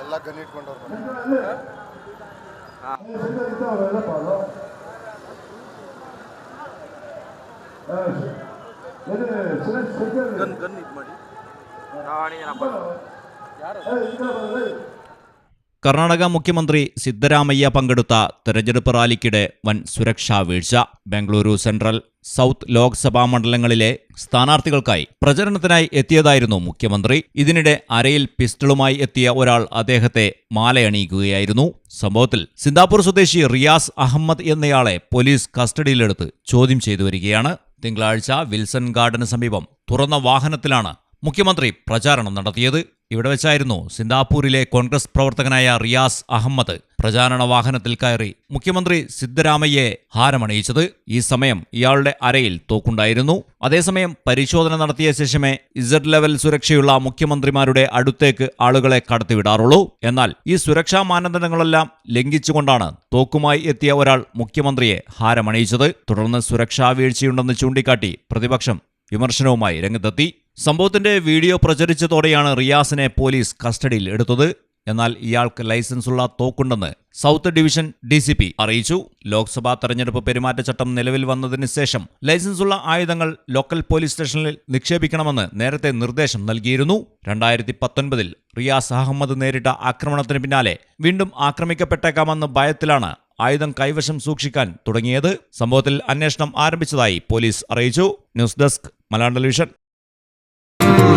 ಎಲ್ಲ gun ಇಟ್ಕೊಂಡವ್ರು gun gun ಇದು ಮಾಡಿ കർണാടക മുഖ്യമന്ത്രി സിദ്ധരാമയ്യ പങ്കെടുത്ത തെരഞ്ഞെടുപ്പ് റാലിക്കിടെ വൻ സുരക്ഷാ വീഴ്ച ബംഗളൂരു സെൻട്രൽ സൗത്ത് ലോക്സഭാ മണ്ഡലങ്ങളിലെ സ്ഥാനാർത്ഥികൾക്കായി പ്രചരണത്തിനായി എത്തിയതായിരുന്നു മുഖ്യമന്ത്രി. ഇതിനിടെ അരയിൽ പിസ്റ്റളുമായി എത്തിയ ഒരാൾ അദ്ദേഹത്തെ മാലയണിയിക്കുകയായിരുന്നു. സംഭവത്തിൽ സിന്താപൂർ സ്വദേശി റിയാസ് അഹമ്മദ് എന്നയാളെ പോലീസ് കസ്റ്റഡിയിലെടുത്ത് ചോദ്യം ചെയ്തു വരികയാണ്. തിങ്കളാഴ്ച വിൽസൺ ഗാർഡന് സമീപം തുറന്ന വാഹനത്തിലാണ് മുഖ്യമന്ത്രി പ്രചാരണം നടത്തിയത്. ഇവിടെ വെച്ചായിരുന്നു സിന്താപൂരിലെ കോൺഗ്രസ് പ്രവർത്തകനായ റിയാസ് അഹമ്മദ് പ്രചാരണ വാഹനത്തിൽ കയറി മുഖ്യമന്ത്രി സിദ്ധരാമയ്യെ ഹാരമണിയിച്ചത് ഈ സമയം ഇയാളുടെ അരയിൽ തോക്കുണ്ടായിരുന്നു. അതേസമയം പരിശോധന നടത്തിയ ശേഷമേ ഇസഡ് ലെവൽ സുരക്ഷയുള്ള മുഖ്യമന്ത്രിമാരുടെ അടുത്തേക്ക് ആളുകളെ കടത്തിവിടാറുള്ളൂ. എന്നാൽ ഈ സുരക്ഷാ മാനദണ്ഡങ്ങളെല്ലാം ലംഘിച്ചുകൊണ്ടാണ് തോക്കുമായി എത്തിയ ഒരാൾ മുഖ്യമന്ത്രിയെ ഹാരമണിയിച്ചത്. തുടർന്ന് സുരക്ഷാ വീഴ്ചയുണ്ടെന്ന് ചൂണ്ടിക്കാട്ടി പ്രതിപക്ഷം വിമർശനവുമായി രംഗത്തെത്തി. സംഭവത്തിന്റെ വീഡിയോ പ്രചരിച്ചതോടെയാണ് റിയാസിനെ പോലീസ് കസ്റ്റഡിയിൽ എടുത്തത്. എന്നാൽ ഇയാൾക്ക് ലൈസൻസുള്ള തോക്കുണ്ടെന്ന് south division D C P അറിയിച്ചു. ലോക്സഭാ തെരഞ്ഞെടുപ്പ് പെരുമാറ്റച്ചട്ടം നിലവിൽ വന്നതിന് ശേഷം ലൈസൻസുള്ള ആയുധങ്ങൾ ലോക്കൽ പോലീസ് സ്റ്റേഷനിൽ നിക്ഷേപിക്കണമെന്ന് നേരത്തെ നിർദ്ദേശം നൽകിയിരുന്നു. രണ്ടായിരത്തി പത്തൊൻപതിൽ റിയാസ് അഹമ്മദ് നേരിട്ട ആക്രമണത്തിന് പിന്നാലെ വീണ്ടും ആക്രമിക്കപ്പെട്ടേക്കാമെന്ന ഭയത്തിലാണ് ആയുധം കൈവശം സൂക്ഷിക്കാൻ തുടങ്ങിയത്. സംഭവത്തിൽ അന്വേഷണം ആരംഭിച്ചതായി പോലീസ് അറിയിച്ചു. News desk Malayalam television.